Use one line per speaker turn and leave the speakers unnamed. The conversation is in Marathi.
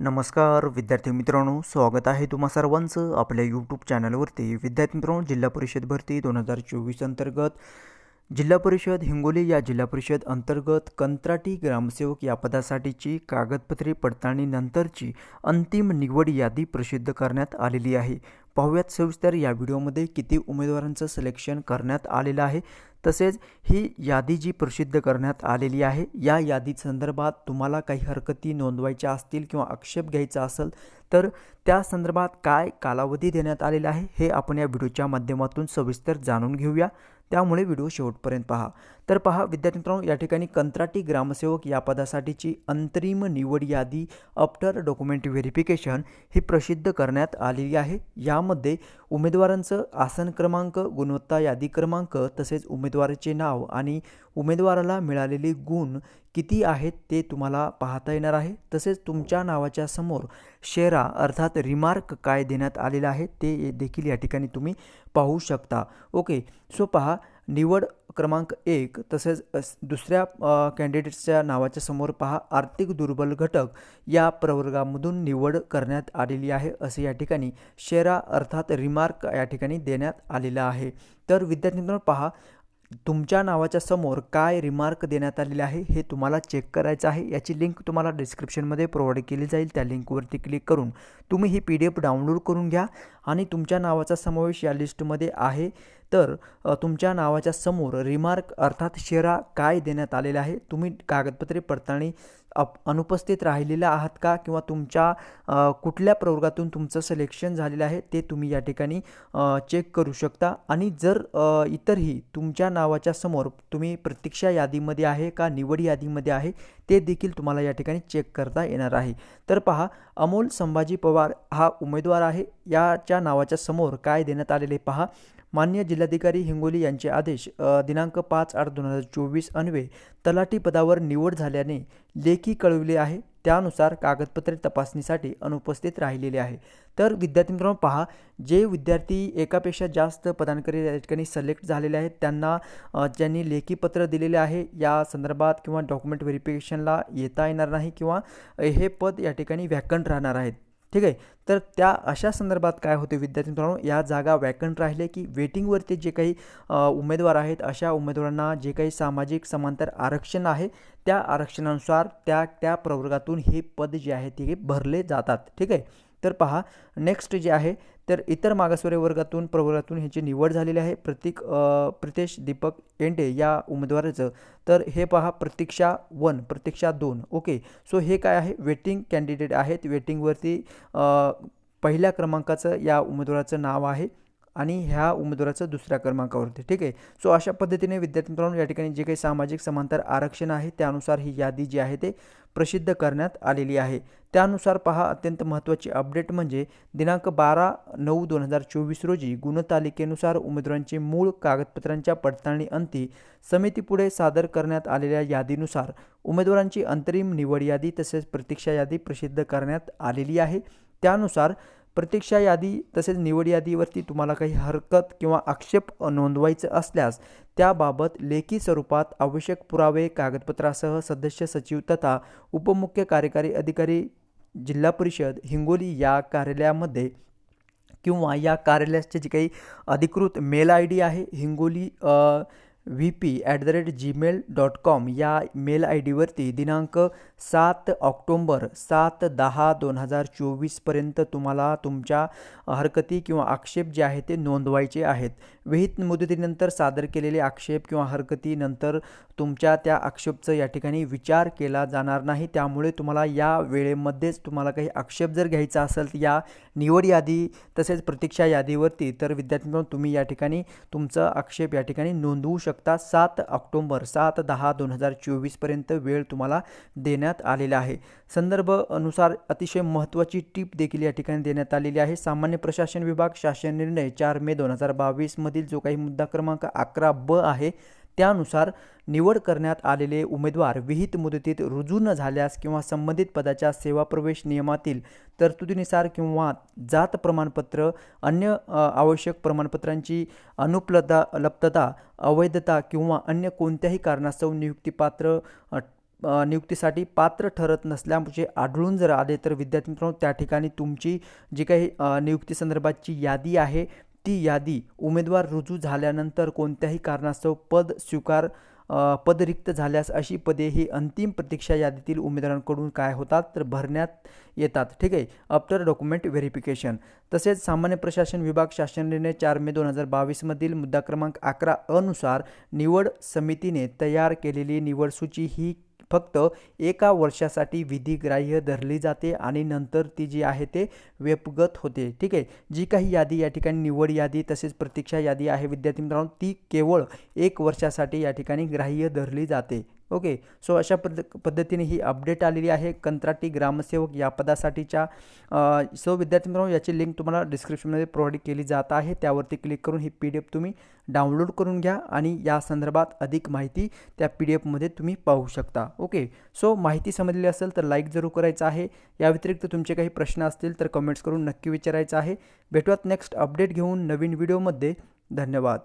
नमस्कार विद्यार्थी मित्रांनो स्वागत आहे तुम्हा सर्वांचं आपल्या यूट्यूब चॅनलवरती विद्यार्थी मित्रांनो जिल्हा परिषद भरती दोन हजार चोवीस अंतर्गत. जिल्हा परिषद हिंगोली या जिल्हा परिषद अंतर्गत कंत्राटी ग्रामसेवक या पदासाठीची कागदपत्रे पडताळणीनंतरची अंतिम निवड यादी प्रसिद्ध करण्यात आलेली आहे. पाहूयात सविस्तर या व्हिडिओमध्ये किती उमेदवारांचं सिलेक्शन करण्यात आलेलं आहे. तसेच ही यादी जी प्रसिद्ध करण्यात आलेली आहे या यादी संदर्भात तुम्हाला काही हरकती नोंदवायच्या असतील किंवा आक्षेप घ्यायचा असेल तर त्या संदर्भात काय कालावधी देण्यात आलेला आहे हे आपण या व्हिडिओच्या माध्यमातून सविस्तर जाणून घेऊया. त्यामुळे व्हिडिओ शेवटपर्यंत पहा. तर पहा विद्यार्थी मित्रांनो या ठिकाणी कंत्राटी ग्रामसेवक या पदासाठीची अंतरिम निवड यादी आफ्टर डॉक्युमेंट व्हेरिफिकेशन ही प्रसिद्ध करण्यात आलेली आहे. यामध्ये उमेदवारांचं आसन क्रमांक गुणवत्ता यादी क्रमांक तसेच उमेदवाराचे नाव आणि उमेदवाराला मिळालेले गुण किती आहेत ते तुम्हाला पाहता येणार आहे. तसेच तुमच्या नावाच्या समोर शेरा अर्थात रिमार्क काय देण्यात आलेलं आहे ते देखील या ठिकाणी तुम्ही पाहू शकता. ओके सो पहा निवड क्रमांक एक तसेच अस- दुसऱ्या कॅन्डिडेट्सच्या नावाच्या समोर पहा आर्थिक दुर्बल घटक या प्रवर्गामधून निवड करण्यात आलेली आहे असे या ठिकाणी शेरा अर्थात रिमार्क या ठिकाणी देण्यात आलेला आहे. तर विद्यार्थी मित्रांनो पहा तुमच्या नावाच्या समोर काय रिमार्क देण्यात आलेले आहे हे तुम्हाला चेक करायचं आहे. याची लिंक तुम्हाला डिस्क्रिप्शनमध्ये प्रोव्हाइड केली जाईल. त्या लिंकवरती क्लिक करून तुम्ही ही पी डी एफ डाउनलोड करून घ्या. आणि तुमच्या नावाचा समावेश या लिस्टमध्ये आहे. तर तुमच्या नावाच्या समोर रिमार्क अर्थात शेरा काय देण्यात आलेला आहे तुम्ही कागदपत्रे पडताळणी अप अनुपस्थित राहिलेला आहात का? किंवा तुमच्या कुठल्या प्रवर्गातून तुमचं सिलेक्शन झालेलं आहे? ते तुम्ही या ठिकाणी चेक करू शकता. आणि जर इतरही तुमच्या नावाच्या समोर तुम्ही प्रतीक्षा यादीमध्ये आहे का? निवड यादीमध्ये आहे? ते देखील तुम्हाला या ठिकाणी चेक करता येणार आहे. तर पहा अमोल संभाजी पवार हा उमेदवार आहे. याच्या नावाच्या समोर काय देण्यात आलेले पहा. मान्य जिल्हाधिकारी हिंगोली यांचे आदेश दिनांक पाच आठ दोन हजार चोवीस अन्वे तलाठी पदावर निवड झाल्याने लेखी कळविले आहे. त्यानुसार कागदपत्रे तपासणीसाठी अनुपस्थित राहिलेले आहे. तर विद्यार्थी मित्रांनो पहा जे विद्यार्थी एकापेक्षा जास्त पदांकरी या ठिकाणी सिलेक्ट झालेले आहेत त्यांना ज्यांनी लेखी पत्र दिलेले आहे या संदर्भात किंवा डॉक्युमेंट व्हेरिफिकेशनला येता येणार नाही किंवा हे पद या ठिकाणी व्हॅकंट राहणार आहेत. ठीक आहे? तर त्या अशा संदर्भात काय होते विद्यार्थी मित्रांनो? या जागा वॅकंट राहिले की वेटिंगवरती जे काही उमेदवार आहेत अशा उमेदवारांना जे काही सामाजिक समांतर आरक्षण आहे त्या आरक्षणानुसार त्या त्या प्रवर्गातून हे पद जे आहे ते भरले जातात. ठीक आहे? तर पहा नेक्स्ट जे आहे तर इतर मागासवर्गीय वर्गातून प्रवर्गातून ह्याची निवड झालेली आहे. प्रतीक प्रितेश दीपक एंडे या उमेदवाराचं. तर हे पहा प्रतीक्षा वन प्रतीक्षा दोन. ओके. सो हे काय आहे? वेटिंग कॅन्डिडेट आहेत. वेटिंगवरती पहिल्या क्रमांकाचं या उमेदवाराचं नाव आहे. आणि ह्या उमेदवाराचं दुसऱ्या क्रमांकावरती ठीक आहे? सो अशा पद्धतीने विद्यार्थी मित्रांनो या ठिकाणी जे काही सामाजिक समांतर आरक्षण आहे त्यानुसार ही यादी जी आहे ते प्रसिद्ध करण्यात आलेली आहे. त्यानुसार पहा अत्यंत महत्त्वाची अपडेट म्हणजे दिनांक बारा नऊ दोन हजार चोवीस रोजी गुणतालिकेनुसार उमेदवारांचे मूळ कागदपत्रांच्या पडताळणी अंती समितीपुढे सादर करण्यात आलेल्या यादीनुसार उमेदवारांची अंतरिम निवड यादी तसेच प्रतीक्षा यादी प्रसिद्ध करण्यात आलेली आहे. त्यानुसार प्रतीक्षा यादी तसेच निवड यादीवरती तुम्हाला काही हरकत किंवा आक्षेप नोंदवायचं असल्यास त्याबाबत लेखी स्वरूपात आवश्यक पुरावे कागदपत्रासह सदस्य सचिव तथा उपमुख्य कार्यकारी अधिकारी जिल्हा परिषद हिंगोली या कार्यालयामध्ये किंवा या कार्यालयाचे जे काही अधिकृत मेल आय डी आहे Hingoli V P at the rate Gmail dot com या मेल आय डीवरती दिनांक सात ऑक्टोंबर सात दहा दोन हजार चोवीसपर्यंत तुम्हाला तुमच्या हरकती किंवा आक्षेप जे आहे ते नोंदवायचे आहेत. विहित मुदतीनंतर सादर केलेले आक्षेप किंवा हरकतीनंतर तुमच्या त्या आक्षेपचं या ठिकाणी विचार केला जाणार नाही. त्यामुळे तुम्हाला या वेळेमध्येच तुम्हाला काही आक्षेप जर घ्यायचा असेल तर या निवड यादी तसेच प्रतीक्षा यादीवरती तर विद्यार्थी तुम्ही या ठिकाणी तुमचं आक्षेप या ठिकाणी नोंदवू शकता. सात ऑक्टोंबर सात दहा दोन हजार चोवीसपर्यंत वेळ तुम्हाला देण्यात आलेला आहे. संदर्भ अनुसार अतिशय महत्त्वाची टीप देखील या ठिकाणी देण्यात आलेली आहे. सामान्य प्रशासन विभाग शासन निर्णय चार मे दोन हजार बावीसमधील जो काही मुद्दा क्रमांक अकरा ब आहे त्यानुसार निवड करण्यात आलेले उमेदवार विहित मुदतीत रुजू न झाल्यास किंवा संबंधित पदाच्या सेवा प्रवेश नियमातील तरतुदीनुसार किंवा जात प्रमाणपत्र अन्य आवश्यक प्रमाणपत्रांची अनुपलब्धता लब्धता अवैधता किंवा अन्य कोणत्याही कारणास्तव नियुक्तीपात्र नियुक्तीसाठी पात्र ठरत नसल्याचे आढळून जर आले तर विद्यार्थी मित्रांनो त्या ठिकाणी तुमची जी काही नियुक्तीसंदर्भातची यादी आहे ती यादी उमेदवार रुजू झाल्यानंतर कोणत्याही कारणास्तव पद स्वीकार पद रिक्त झाल्यास अशी पदे ही अंतिम प्रतीक्षा यादीतील उमेदवारांकडून काय होतात तर भरण्यात येतात. ठीक आहे? आफ्टर डॉक्युमेंट व्हेरिफिकेशन तसेच सामान्य प्रशासन विभाग शासन निर्णय चार मे दोन हजार बावीसमधील मुद्दा क्रमांक अकरा अनुसार निवड समितीने तयार केलेली निवड सूची ही फक्त एका वर्षासाठी विधिग्राह्य धरली जाते आणि नंतर ती जी आहे ते व्यपगत होते. ठीक आहे? जी काही यादी या ठिकाणी निवड यादी तसेच प्रतीक्षा यादी आहे विद्यार्थी मित्रांनो ती केवळ एक वर्षासाठी या ठिकाणी ग्राह्य धरली जाते. ओके सो अशा पद्ध पद्धतीने ही अपडेट आलेली आहे. कंत्राटी ग्रामसेवक या पदासाठीच्या सो विद्यार्थी मित्रांनो याची लिंक तुम्हाला डिस्क्रिप्शनमध्ये प्रोव्हाइड केली जात आहे. त्यावरती क्लिक करून ही पी डी एफ तुम्ही डाउनलोड करून घ्या आणि या संदर्भात अधिक माहिती त्या पी डी एफमध्ये तुम्ही पाहू शकता. ओके सो माहिती समजली असेल तर लाईक जरूर करायचं आहे. या व्यतिरिक्त तुमचे काही प्रश्न असतील तर कमेंट्स करून नक्की विचारायचं आहे. भेटूयात नेक्स्ट अपडेट घेऊन नवीन व्हिडिओमध्ये धन्यवाद.